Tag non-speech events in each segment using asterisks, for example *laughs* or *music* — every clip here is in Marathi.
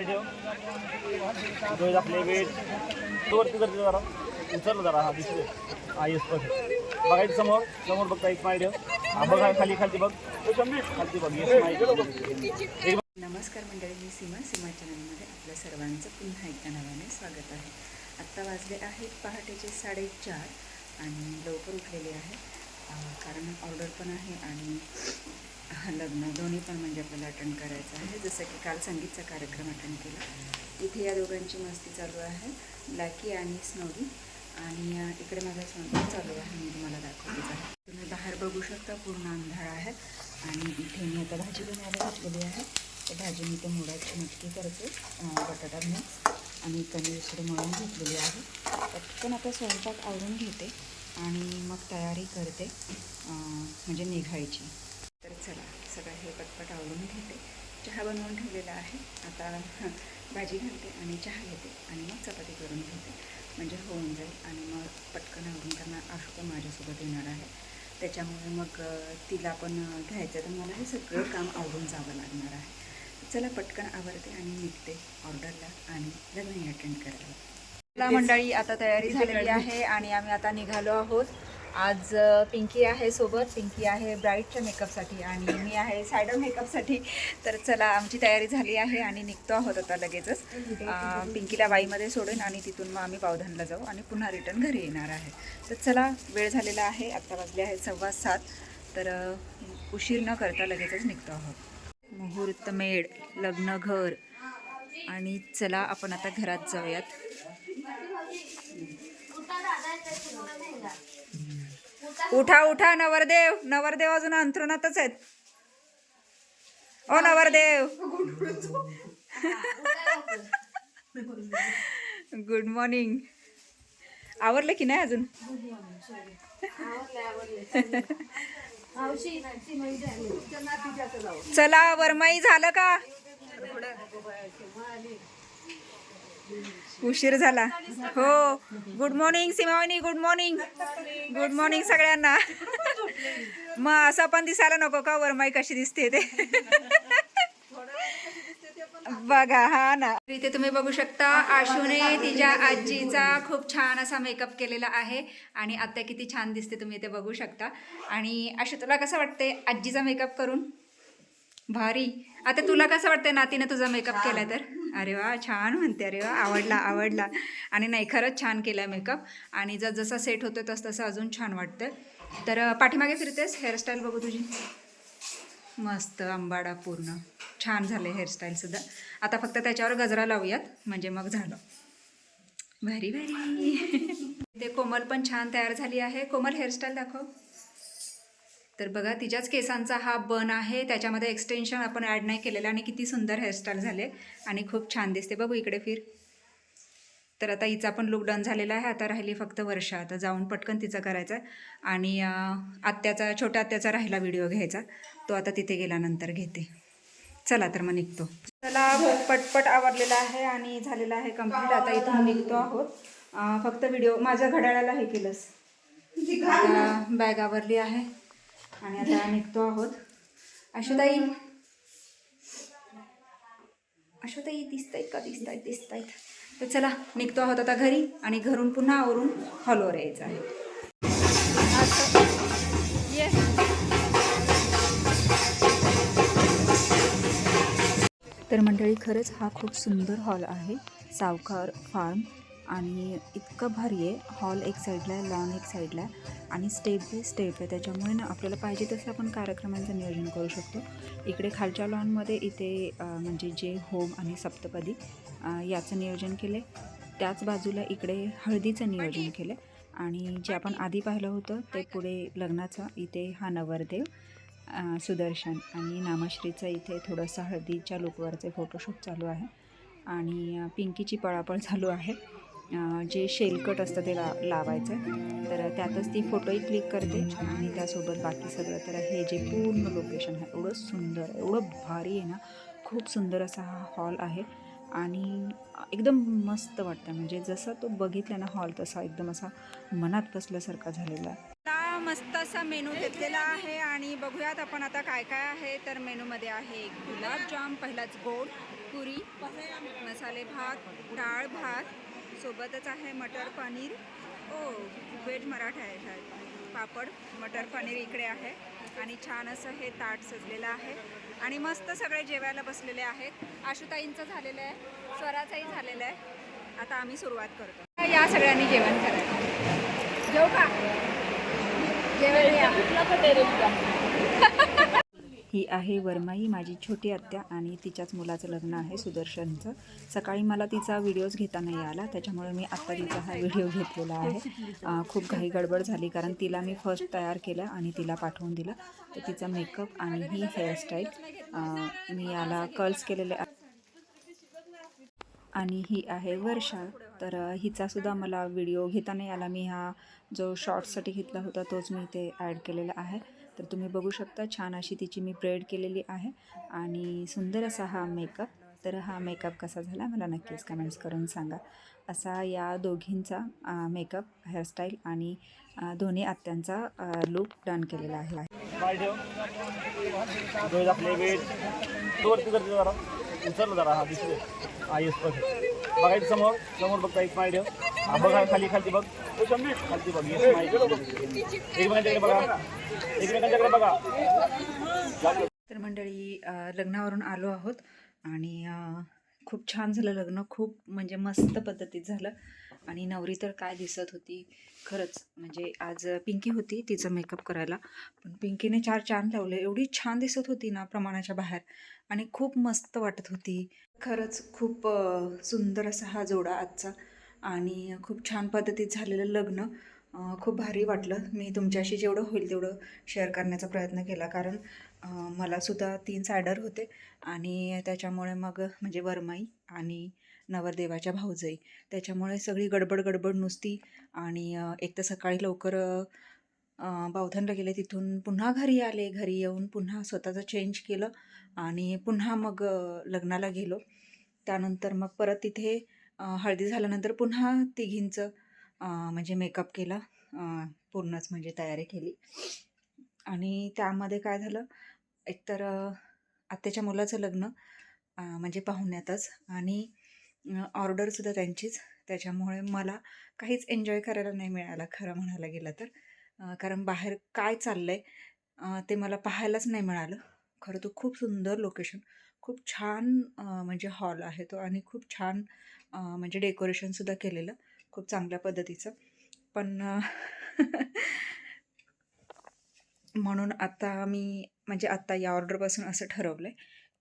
स्माईल ठेव डोळे आपले वेट वरती करते जरा उचललं जरा हा दिसले हा येस परफेक्ट बघायचं समोर समोर बघता एक पाय ठेव हा बघा खाली खाली बघ. खालती बघ येस स्माईल नमस्कार मंडळी मी सीमा सीमा चॅनलमध्ये आपल्या सर्वांचं पुन्हा एकदा नव्याने स्वागत आहे. आत्ता वाजले आहेत पहाटेचे साडेचार आणि लवकर उठलेले आहे. कारण ऑर्डर पण आहे आणि हा लग्न दोन्ही पण म्हणजे आपल्याला अटेंड करायचं आहे. जसं की काल संगीतचा कार्यक्रम अटेंड केला. इथे या दोघांची मस्ती चालू आहे. ब्लॅकी आणि स्नोरी आणि इकडे माझा स्वयंपाक चालू आहे. मी तुम्हाला दाखवतेच आहे. तुम्ही बाहेर बघू शकता. पूर्ण अंधार आहे. आणि इथे मी आता भाजी बनवायला घातलेली आहे. तर भाजी मी ते मुळाची नक्की करते. बटाटा मिक्स आणि कमी थोडी मळून घेतलेली आहे. पटकन आता स्वयंपाक आवरून घेते. आणि मग तयारी करते. म्हणजे निघायची. चला सगळं हे पटपट आवडून घेते. चहा बनवून ठेवलेला आहे. आता *laughs* भाजी घालते आणि चहा घेते आणि मग चपाती करून घेते. म्हणजे होऊन जाईल आणि मग पटकन आवडून त्यांना आशू पण माझ्यासोबत येणार आहे. त्याच्यामुळे मग तिला पण घ्यायचं तर मला हे सगळं काम आवडून जावं लागणार आहे. चला पटकन आवडते आणि निघते ऑर्डरला आणि लग्न अटेंड करायला. मंडळी आता तयारी झालेली आहे आणि आम्ही आता निघालो आहोत. आज पिंकी आहे सोबत. पिंकी आहे ब्राईटच्या मेकअपसाठी आणि मी आहे सायडर मेकअपसाठी. तर चला आमची तयारी झाली आहे आणि निघतो आहोत आता लगेचच. पिंकीला बाईमध्ये सोडेन आणि तिथून मग आम्ही पावधानला जाऊ आणि पुन्हा रिटर्न घरी येणार आहे. तर चला वेळ झालेला आहे. आत्ता वाजले आहे सव्वा सात. तर उशीर न करता लगेचच निघतो आहोत. मुहूर्त मेड लग्न घर. आणि चला आपण आता घरात जाऊयात. उठा उठा नवरदेव. नवरदेव अजून अंथरुणातच आहेत. ओ नवरदेव. गुड मॉर्निंग आवरलं की नाही अजून? चला वरमाई झालं का? उशीर झाला. हो. गुड मॉर्निंग सीमावानी गुड मॉर्निंग गुड मॉर्निंग सगळ्यांना. मग असं पण दिसायला नको का? वरमाई कशी दिसते ते? बघा हा ना. इथे तुम्ही बघू शकता आशूने तिच्या आजीचा खूप छान असा मेकअप केलेला आहे. आणि आता किती छान दिसते तुम्ही इथे बघू शकता. आणि आशू तुला कसं वाटते आजीचा मेकअप करून? भारी. आता तुला कसं वाटतंय नातीने तुझा मेकअप केला तर? अरे वा छान म्हणते. अरे वा आवडला आवडला. आणि नाही खरंच छान केला मेकअप आणि जर जसा सेट होतो तस तसं अजून छान वाटतं तर पाठीमागे फिरतेस हेअरस्टाईल बघू तुझी? मस्त आंबाडा पूर्ण. छान झाले हेअरस्टाईलसुद्धा आता फक्त त्याच्यावर गजरा लावूयात. म्हणजे मग झालं. भारी भारी ते कोमल पण छान तयार झाली आहे. कोमल हेअरस्टाईल दाखव. तर बघा तिच्याच केसांचा हा बन आहे. त्याच्यामध्ये एक्सटेन्शन आपण ॲड नाही केलेलं आणि किती सुंदर हेअरस्टाईल झाले आणि खूप छान दिसते. बघू इकडे फिर. तर आता हिचा पण लुक डन झालेला आहे. आता राहिली फक्त वर्षा. आता जाऊन पटकन तिचा करायचा आणि आत्याचा छोट्या आत्याचा राहिला व्हिडिओ घ्यायचा. तो आता तिथे गेल्यानंतर घेते. चला तर मग निघतो. चला पटपट आवरलेला आहे आणि झालेला आहे कंप्लीट आता इथून निघतो आहोत. फक्त व्हिडिओ माझ्या घड्याळाला हे केलंस. बॅग आवरली आहे. आणि आता निघतो आहोत. अशोताई अशोताई दिसत दिसतायत का? दिसतायत दिसतायत. तर चला निघतो आहोत आता घरी आणि घरून पुन्हा आवरून हॉलवर यायचं आहे. तर मंडळी खरंच हा खूप सुंदर हॉल आहे. सावकार फार्म. आणि इतकं भारी आहे. हॉल एक साईडला आहे लॉन एक साईडला आहे आणि स्टेप बाय स्टेप आहे. त्याच्यामुळे ना आपल्याला पाहिजे तसं आपण कार्यक्रमांचं नियोजन करू शकतो. इकडे खालच्या लॉनमध्ये इथे म्हणजे जे होम आणि सप्तपदी याचं नियोजन केलं आहे त्याच बाजूला इकडे हळदीचं नियोजन केलं आहे आणि जे आपण आधी पाहिलं होतं ते पुढे लग्नाचं इथे हा नवरदेव सुदर्शन आणि नामश्रीचं इथे थोडंसं हळदीच्या लुकवरचे फोटोशूट चालू आहे. आणि पिंकीची पळापळ चालू आहे. जे शेलकट असतं ते ला लावायचं. तर त्यातच ती फोटोही क्लिक करते आणि त्यासोबत बाकी सगळं. तर हे जे पूर्ण लोकेशन आहे एवढं सुंदर आहे, एवढं भारी आहे ना. खूप सुंदर असा हा हॉल आहे. आणि एकदम मस्त वाटतं. म्हणजे जसं तो बघितला ना हॉल तसा एकदम असा मनात बसल्यासारखा झालेला आहे. मस्त असा मेनू घेतलेला आहे आणि बघूयात आपण आता काय काय आहे. तर मेनूमध्ये आहे गुलाबजाम पहिलाच गोड पुरी मसाले भात डाळ भात सोबतच आहे मटर पनीर. ओ व्हेज मराठा आहे शाळेत पापड मटर पनीर इकडे आहे. आणि छान असं हे ताट सजलेलं आहे. आणि मस्त सगळे जेवायला बसलेले आहेत. आशुताईंचं झालेलं आहे. स्वराचंही झालेलं आहे. आता आम्ही सुरुवात करतो. या सगळ्यांनी जेवण करायचं जेव का? जेवण या. ही आहे वर्माई माझी छोटी आत्या आणि तिच्याच मुलाचं लग्न आहे सुदर्शनचं. सकाळी मला तिचा व्हिडिओज घेता नाही आला त्याच्यामुळे मी आत्ता तिचा हा व्हिडिओ घेतलेला आहे. खूप घाई गडबड झाली कारण तिला मी फर्स्ट तयार केलं आणि तिला पाठवून दिलं. तर तिचा मेकअप आणि ही हेअरस्टाईल मी याला कर्ल्स केलेले आणि ही आहे वर्षा. तर हिचासुद्धा मला व्हिडिओ घेता नाही आला मी हा जो शॉर्ट्ससाठी घेतला होता तोच मी इथे ॲड केलेला आहे. तर तुम्ही बघू शकता छान अशी तिची मी ब्रेड केलेली आहे आणि सुंदर असा हा मेकअप तर हा मेकअप कसा झाला मला नक्कीच कमेंट्स करून सांगा. असा या दोघींचा मेकअप हेअरस्टाईल आणि दोन्ही आत्यांचा लुक डन केलेला आहे. आपले जरा जरा हा बघायचं समोर समोर बघता एक पाय ठेव. बघा खाली खालती बघ. खालती बघ एकमेकांच्याकडे बघा. एकमेकांच्याकडे बघा. तर मंडळी लग्नावरून आलो आहोत आणि खूप छान झालं लग्न. खूप म्हणजे मस्त पद्धतीत झालं. आणि नवरी तर काय दिसत होती? खरंच म्हणजे आज पिंकी होती तिचं मेकअप करायला. पण पिंकीने चार चांद लावले. एवढी छान दिसत होती ना प्रमाणाच्या बाहेर. आणि खूप मस्त वाटत होती. खरंच खूप सुंदर असा हा जोडा आजचा. आणि खूप छान पद्धतीत झालेलं लग्न. खूप भारी वाटलं. मी तुमच्याशी जेवढं होईल तेवढं शेअर करण्याचा प्रयत्न केला. कारण मलासुद्धा तीन सायडर होते आणि त्याच्यामुळे मग म्हणजे वरमाई आणि नवरदेवाच्या भाऊजाई. त्याच्यामुळे सगळी गडबड गडबड नुसती आणि एक तर सकाळी लवकर बावधनला गेले. तिथून पुन्हा घरी आले. घरी येऊन पुन्हा स्वतःचं चेंज केलं आणि पुन्हा मग लग्नाला गेलो. त्यानंतर मग परत तिथे हळदी झाल्यानंतर पुन्हा तिघींचं म्हणजे मेकअप केला पूर्णच म्हणजे तयारी केली. आणि त्यामध्ये काय झालं एकतर आत्याच्या मुलाचं लग्न म्हणजे पाहुण्यातच आणि ऑर्डरसुद्धा त्यांचीच. त्याच्यामुळे मला काहीच एन्जॉय करायला नाही मिळालं खरं म्हणायला गेलं तर. कारण बाहेर काय चाललं आहे ते मला पाहायलाच नाही मिळालं. खरं तर खूप सुंदर लोकेशन खूप छान म्हणजे हॉल आहे तो आणि खूप छान म्हणजे डेकोरेशनसुद्धा केलेलं खूप चांगल्या पद्धतीचं. पण *laughs* म्हणून आता मी म्हणजे आत्ता या ऑर्डरपासून असं ठरवलं आहे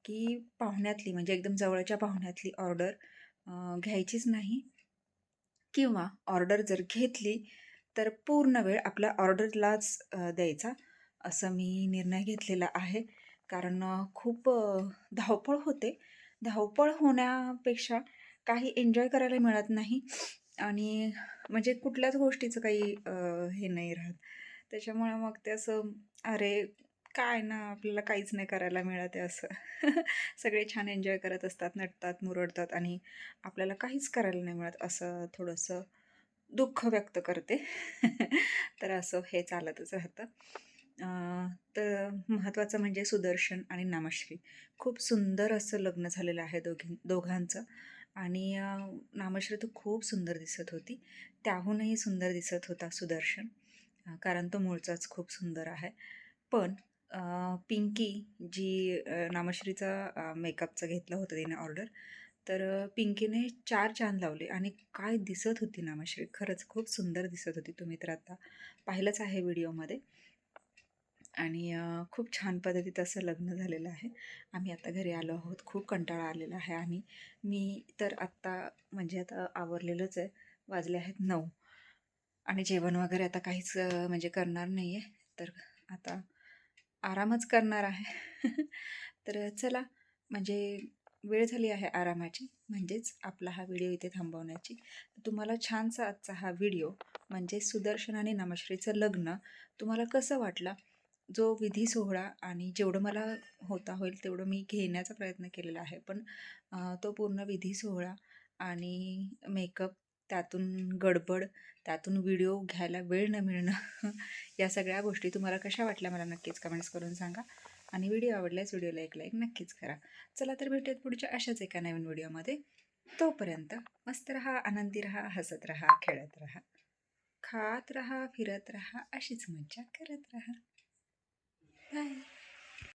की पाहुण्यातली म्हणजे एकदम जवळच्या पाहुण्यातली ऑर्डर घ्यायचीच नाही. किंवा ऑर्डर जर घेतली तर पूर्ण वेळ आपल्या ऑर्डरलाच द्यायचा असं मी निर्णय घेतलेला आहे. कारण खूप धावपळ होते. धावपळ होण्यापेक्षा काही एन्जॉय करायला मिळत नाही. आणि म्हणजे कुठल्याच गोष्टीचं काही हे नाही राहत. त्याच्यामुळे मग ते असं अरे काय ना आपल्याला काहीच नाही करायला मिळत आहे असं. *laughs* सगळे छान एन्जॉय करत असतात नटतात मुरडतात आणि आपल्याला काहीच करायला नाही मिळत असं थोडंसं दुःख व्यक्त करते. *laughs* तर असं हे चालतच राहतं. तर महत्त्वाचं म्हणजे सुदर्शन आणि नामश्री खूप सुंदर असं लग्न झालेलं आहे दोघी दोघांचं. आणि नामश्री तर खूप सुंदर दिसत होती. त्याहूनही सुंदर दिसत होता सुदर्शन. कारण तो मूळचाच खूप सुंदर आहे. पण पिंकी जी नामश्रीचा मेकअपचं घेतलं होतं तिने ऑर्डर तर पिंकीने चार चांद लावले आणि काय दिसत होती नामश्री. खरंच खूप सुंदर दिसत होती तुम्ही तर आता पाहिलंच आहे व्हिडिओमध्ये. आणि खूप छान पद्धतीत असं लग्न झालेलं आहे. आम्ही आता घरी आलो आहोत. खूप कंटाळा आलेला आहे आणि मी तर आत्ता म्हणजे आता आवरलेलंच आहे. वाजले आहेत नऊ. आणि जेवण वगैरे आता काहीच म्हणजे करणार नाही आहे तर आता आरामच करणार आहे. *laughs* तर चला म्हणजे वेळ झाली आहे आरामाची. म्हणजेच आपला हा व्हिडिओ इथे थांबवण्याची. तुम्हाला छानसा आजचा हा व्हिडिओ म्हणजे सुदर्शन आणि नमश्रीचं लग्न तुम्हाला कसं वाटलं? जो विधी सोहळा आणि जेवढं मला होता होईल तेवढं मी घेण्याचा प्रयत्न केलेला आहे. पण तो पूर्ण विधी सोहळा आणि मेकअप त्यातून गडबड त्यातून व्हिडिओ घ्यायला वेळ न मिळणं *laughs* या सगळ्या गोष्टी तुम्हाला कशा वाटल्या मला नक्कीच कमेंट्स करून सांगा. आणि व्हिडिओ आवडल्यास व्हिडिओला एक लाईक नक्कीच करा. चला तर भेटूयात पुढच्या अशाच एका नवीन व्हिडिओमध्ये. तोपर्यंत मस्त रहा आनंदी रहा हसत रहा खेळत रहा. खात रहा फिरत रहा अशीच मज्जा करत रहा. बाय